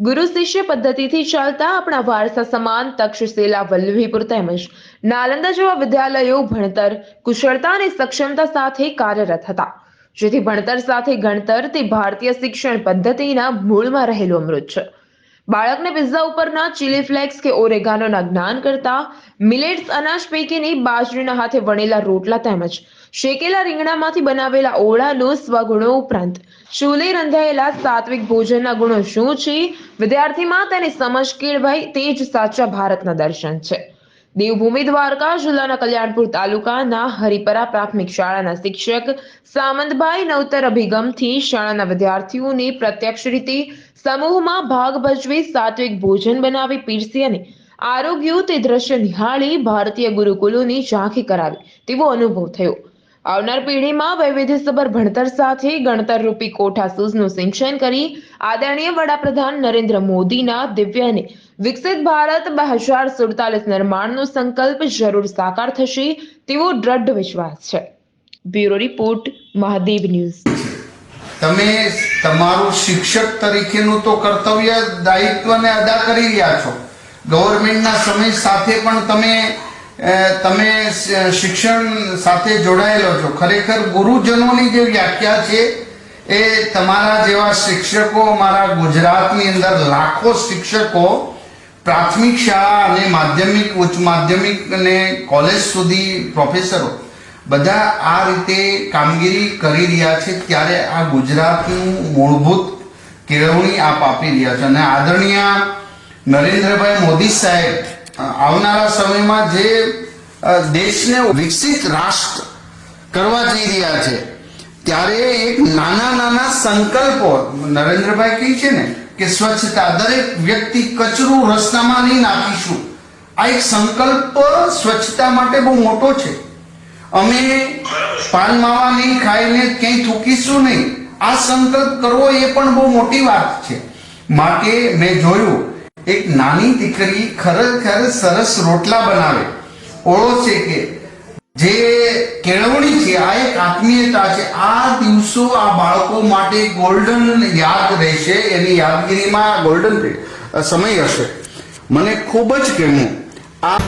ગુરુ શિષ્ય પદ્ધતિથી ચાલતા આપણા વારસા સમાન તક્ષશિલા વલ્લભીપુર તેમજ નાલંદા જેવા વિદ્યાલયો ભણતર, કુશળતા અને સક્ષમતા સાથે કાર્યરત હતા. જેથી ભણતર સાથે ગણતર તે ભારતીય શિક્ષણ પદ્ધતિના મૂળમાં રહેલું અમૃત છે. બાળકને પિઝા ઉપરના ચીલી ફ્લેક્સ કે ઓરેગાનોના જ્ઞાન કરતા મિલેટ્સ અનાજ પૈકીની બાજરીના હાથે વણેલા રોટલા તેમજ શેકેલા રીંગણામાંથી બનાવેલા ઓળાનો સ્વગુણો ઉપરાંત ચૂલે રંધાયેલા સાત્વિક ભોજનના ગુણો શું છે? વિદ્યાર્થીમાં તેની સમજ કેળવાય તે જ સાચા ભારતના દર્શન છે. દેવભૂમિ દ્વારકા, જિલ્લાના કલ્યાણપુર તાલુકાના હરિપરા પ્રાથમિક શાળાના શિક્ષક સામંતભાઈ નવતર અભિગમથી શાળાના વિદ્યાર્થીઓને પ્રત્યક્ષ રીતે સમૂહમાં ભાગ ભજવી, સાત્વિક ભોજન બનાવી, પીરસી અને આરોગ્ય તે દ્રશ્ય નિહાળી ભારતીય ગુરુકુલોની ઝાંખી કરાવી તેવો અનુભવ થયો. આવનાર પેઢીમાં વૈવિધ્યસભર ભણતર સાથે ગણતર રૂપી કોઠા સૂઝનું સિંચન કરી આદરણીય વડાપ્રધાન નરેન્દ્ર મોદીના દિવ્ય અને વિકસિત ભારત બે હજાર સુડતાલીસ નિર્માણનો સંકલ્પ જરૂર સાકાર થશે તેવો દ્રઢ વિશ્વાસ છે. Bureau report, Mahadev news. તમે તમારું શિક્ષક તરીકેનું તો કર્તવ્ય, દાયિત્વને અદા કરી રહ્યા છો. ગવર્મેન્ટના સમય સાથે પણ તમે તમે શિક્ષણ સાથે જોડાયેલો છો. ખરેખર ગુરુજનોની જે વ્યાખ્યા છે, એ તમારા જેવા શિક્ષકો, અમારા ગુજરાતની અંદર લાખો શિક્ષકો પ્રાથમિક શાળા અને માધ્યમિક, ઉચ્ચ માધ્યમિક અને કોલેજ સુધી પ્રોફેસરો બધા આ રીતે કામગીરી કરી રહ્યા છે ત્યારે આ ગુજરાતનું મૂળભૂત કેળવણી આપ આપી રહ્યા છો. અને આદરણીય નરેન્દ્રભાઈ મોદી સાહેબ આવનારા સમયમાં જે દેશને વિકસિત રાષ્ટ્ર કરવા જઈ રહ્યા છે, ત્યારે એક નાના નાના સંકલ્પો નરેન્દ્રભાઈ કહે છે ને કે સ્વચ્છતા દરેક વ્યક્તિ કચરું રસ્તામાં નહીં નાખીશું. આ એક સંકલ્પ સ્વચ્છતા માટે બહુ મોટો છે. અમે પાન માવા નહીં ખાઈને ક્યાંય થૂકીશું નહીં. આ સંકલ્પ કરવો એ પણ બહુ મોટી વાત છે. માટે મેં જોયું, એક નાની દીકરી ખરેખર સરસ રોટલા બનાવે. ઓળો છે કે જે કેળવણી છે, આ એક આત્મીયતા છે. આ દિવસો આ બાળકો માટે ગોલ્ડન યાદ રહેશે, એની યાદગીરીમાં ગોલ્ડન સમય હશે. મને ખૂબ જ ગમ્યું. આ